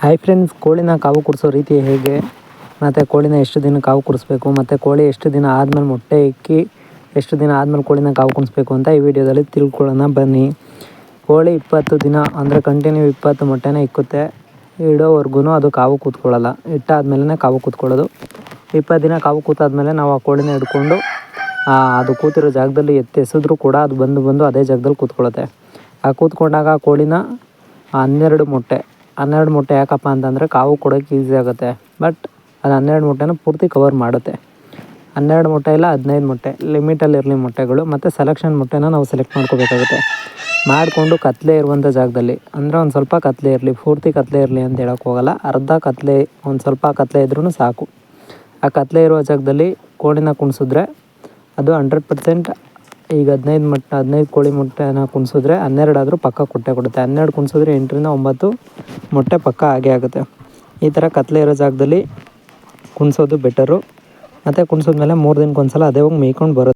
Hi friends ಕೋಳಿನ ಕಾವು ಕುಡಿಸೋ ರೀತಿ ಹೇಗೆ? ಮತ್ತು ಕೋಳಿನ ಎಷ್ಟು ದಿನ ಕಾವು ಕುಡಿಸ್ಬೇಕು? ಮತ್ತು ಕೋಳಿ ಎಷ್ಟು ದಿನ ಆದಮೇಲೆ ಮೊಟ್ಟೆ ಇಕ್ಕಿ ಎಷ್ಟು ದಿನ ಆದಮೇಲೆ ಕೋಳಿನ ಕಾವು ಕುಣಿಸ್ಬೇಕು ಅಂತ ಈ ವಿಡಿಯೋದಲ್ಲಿ ತಿಳ್ಕೊಳ್ಳೋಣ. ಬನ್ನಿ. ಕೋಳಿ ಇಪ್ಪತ್ತು ದಿನ ಅಂದರೆ ಕಂಟಿನ್ಯೂ ಇಪ್ಪತ್ತು ಮೊಟ್ಟೆನೇ ಇಕ್ಕುತ್ತೆ. ಇಡೋವರೆಗೂ ಅದು ಕಾವು ಕೂತ್ಕೊಳ್ಳಲ್ಲ. ಇಟ್ಟಾದ್ಮೇಲೆ ಕಾವು ಕೂತ್ಕೊಳ್ಳೋದು. ಇಪ್ಪತ್ತು ದಿನ ಕಾವು ಕೂತಾದ್ಮೇಲೆ ನಾವು ಆ ಕೋಳಿನ ಹಿಡ್ಕೊಂಡು ಅದು ಕೂತಿರೋ ಜಾಗದಲ್ಲಿ ಎತ್ತೆಸಿದ್ರೂ ಕೂಡ ಅದು ಬಂದು ಬಂದು ಅದೇ ಜಾಗದಲ್ಲಿ ಕೂತ್ಕೊಳ್ಳುತ್ತೆ. ಆ ಕೂತ್ಕೊಂಡಾಗ ಆ ಕೋಳಿನ ಹನ್ನೆರಡು ಮೊಟ್ಟೆ ಹನ್ನೆರಡು ಮೂಟೆ ಯಾಕಪ್ಪ ಅಂತಂದರೆ ಕಾವು ಕೊಡೋಕ್ಕೆ ಈಸಿ ಆಗುತ್ತೆ. ಬಟ್ ಅದು ಹನ್ನೆರಡು ಮೂಟೆನ ಪೂರ್ತಿ ಕವರ್ ಮಾಡುತ್ತೆ. ಹನ್ನೆರಡು ಮೊಟ್ಟೆ ಇಲ್ಲ ಹದಿನೈದು ಮೊಟ್ಟೆ ಲಿಮಿಟಲ್ಲಿರಲಿ ಮೊಟ್ಟೆಗಳು ಮತ್ತು ಸೆಲೆಕ್ಷನ್ ಮೊಟ್ಟೆನ ನಾವು ಸೆಲೆಕ್ಟ್ ಮಾಡ್ಕೋಬೇಕಾಗುತ್ತೆ. ಮಾಡಿಕೊಂಡು ಕತ್ತಲೆ ಇರುವಂಥ ಜಾಗದಲ್ಲಿ, ಅಂದರೆ ಒಂದು ಸ್ವಲ್ಪ ಕತ್ತಲೆ ಇರಲಿ, ಪೂರ್ತಿ ಕತ್ತಲೆ ಇರಲಿ ಅಂತ ಹೇಳೋಕೆ ಹೋಗಲ್ಲ, ಅರ್ಧ ಕತ್ತಲೆ ಒಂದು ಸ್ವಲ್ಪ ಕತ್ತಲೆ ಇದ್ರೂ ಸಾಕು. ಆ ಕತ್ತಲೆ ಇರುವ ಜಾಗದಲ್ಲಿ ಕೋಳಿನ ಕುಣಿಸಿದ್ರೆ ಅದು ಹಂಡ್ರೆಡ್ ಪರ್ಸೆಂಟ್ ಈಗ ಹದಿನೈದು ಮೊಟ್ಟೆ, ಹದಿನೈದು ಕೋಳಿ ಮೊಟ್ಟೆನ ಕುಣಿಸಿದ್ರೆ ಹನ್ನೆರಡಾದರೂ ಪಕ್ಕ ಕೊಟ್ಟೆ ಕೊಡುತ್ತೆ. ಹನ್ನೆರಡು ಕುಣಿಸಿದ್ರೆ ಎಂಟರಿಂದ ಒಂಬತ್ತು ಮೊಟ್ಟೆ ಪಕ್ಕ ಹಾಗೆ ಆಗುತ್ತೆ. ಈ ಥರ ಕತ್ಲೆ ಇರೋ ಜಾಗದಲ್ಲಿ ಕುಣಿಸೋದು ಬೆಟರು ಮತ್ತು ಕುಣಿಸಿದ್ಮೇಲೆ ಮೂರು ದಿನಕ್ಕೊಂದ್ಸಲ ಅದೇ ಹೋಗಿ ಮೇಯ್ಕೊಂಡು ಬರುತ್ತೆ